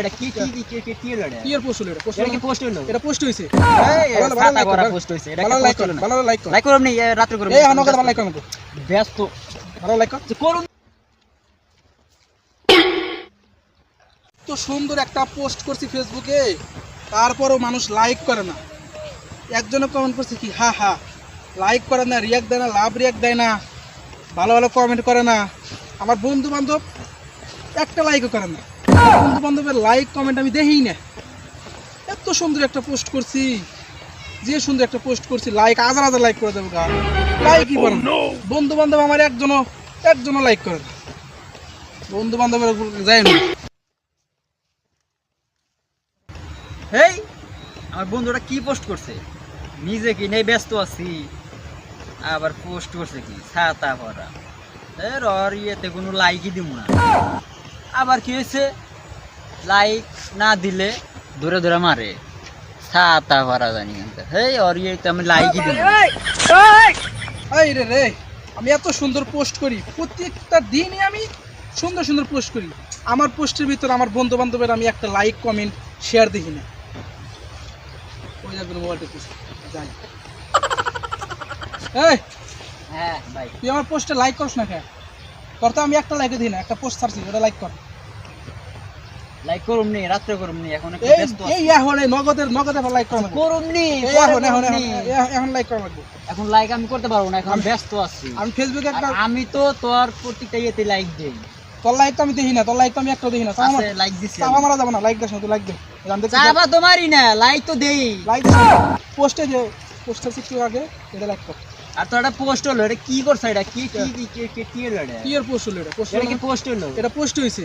এটা কি কি কি কি কি কি এটা? কি পোস্ট হলো এটা কি পোস্ট হলো? এটা পোস্ট হইছে। ভালো, ভালো ছাতা করা পোস্ট হইছে এটা ভালো লাইক পোস্ট কর হলো না? ভালো লাইক কর। লাইক করুন নি রাত্রে করুন এই হানো ভালো লাইক কর ব্যস্ত। ভালো লাইক করুন তো সুন্দর একটা পোস্ট করছি ফেসবুকে তারপরও মানুষ লাইক করে না। একজনে কমেন্ট করছে কি হা হা লাইক করে না রিয়াক্ট দেয় না লাভ রিয়াক্ট দেয় না ভালো ভালো কমেন্ট করে না। আমার বন্ধু বান্ধব একটা লাইকও করে না। বন্ধু বান্ধবের লাইক কমেন্ট আমি দেখিই না। এত সুন্দর একটা পোস্ট করছি। যে সুন্দর একটা পোস্ট করছি লাইক হাজার হাজার লাইক করে দেবো গা। লাইকই করে বন্ধু বান্ধব আমার একজনও একজনও লাইক করে না। বন্ধু বান্ধবের যায় না। হেই আমার বন্ধুটা কি পোস্ট করছে? নিজে কি নেই ব্যস্ত আছি। আবার পোস্ট করছে কি? ছাতা ভরা। এর ইয়েতে কোনো লাইকই দিব না। আবার কি হয়েছে? লাইক না দিলে দূরে দূরে মারে। ছাতা ভরা জানি হেই ওর ইয়েতে আমি লাইকই দিব না এই রে রে আমি এত সুন্দর পোস্ট করি। প্রত্যেকটা দিনই আমি সুন্দর সুন্দর পোস্ট করি। আমার পোস্টের ভিতর আমার বন্ধু বান্ধবের আমি একটা লাইক কমেন্ট শেয়ার দেখি না। ওই যাবেন মোবাইলটা পোস্ট যাই। এই হ্যাঁ ভাই তুই আমার পোস্টে লাইক করছ না কেন? তোর তো আমি একটা লাইকে দিই না একটা পোস্ট ছাড়ছি ওটা লাইক কর। লাইক করুম নি রাত্রে করুম নি এখন একটু এই ব্যস্ত এই এখন নগদের নগদে লাইক করা করুম নি এখন এখন এখন নি। এখন- এখন লাইক করা এখন লাইক আমি করতে পারব না এখন ব্যস্ত আছি। আমি ফেসবুকে একটা আমি তো তোর প্রত্যেকটা ইয়েতে লাইক দেই। তোর লাইক তো আমি দেখি না তোর লাইক তো আমি একটা দেখি না। লাইক দিছি চাপা মারা যাবে না লাইক না তুই লাইক দে। তোমারই না লাইক তো দেই। লাইক দে পোস্টে যে পোস্টার শিখতে আগে এটা লাইক কর। আর তো একটা পোস্ট হলো এটা কি করছে এটা? কি কি কি কি কি কি হলো এটা? কি এর পোস্ট হলো এটা পোস্ট এটা কি পোস্ট হলো? এটা পোস্ট হইছে।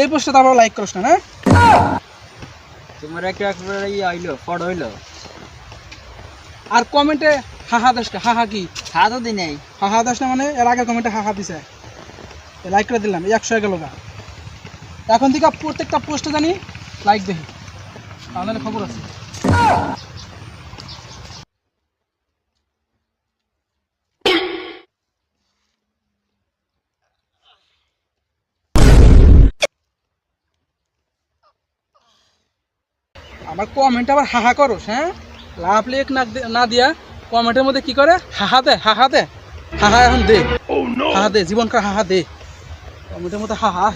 এই পোস্টটা তো আবার লাইক করিস না তোমার একটা একবারে ই আইলো ফড হইল। আর কমেন্টে হাহা দাস হাহা কি? হাতও দি নাই। হাহা দাস না মানে এর আগে কমেন্টে হাহা দিছে। লাইক করে দিলাম একশো এগারো গা। এখন থেকে প্রত্যেকটা পোস্টে জানি লাইক দেখি। তাহলে খবর আছে। আমার কমেন্ট আবার হাহা করো হ্যাঁ? লাভ লেখ না না দিয়া কমেন্টের মধ্যে কি করে? হাহা দে হাহা দে। হাহা এখন দে। হাহা দে জীবনকার হাহা দে। কমেন্টের মধ্যে হাহা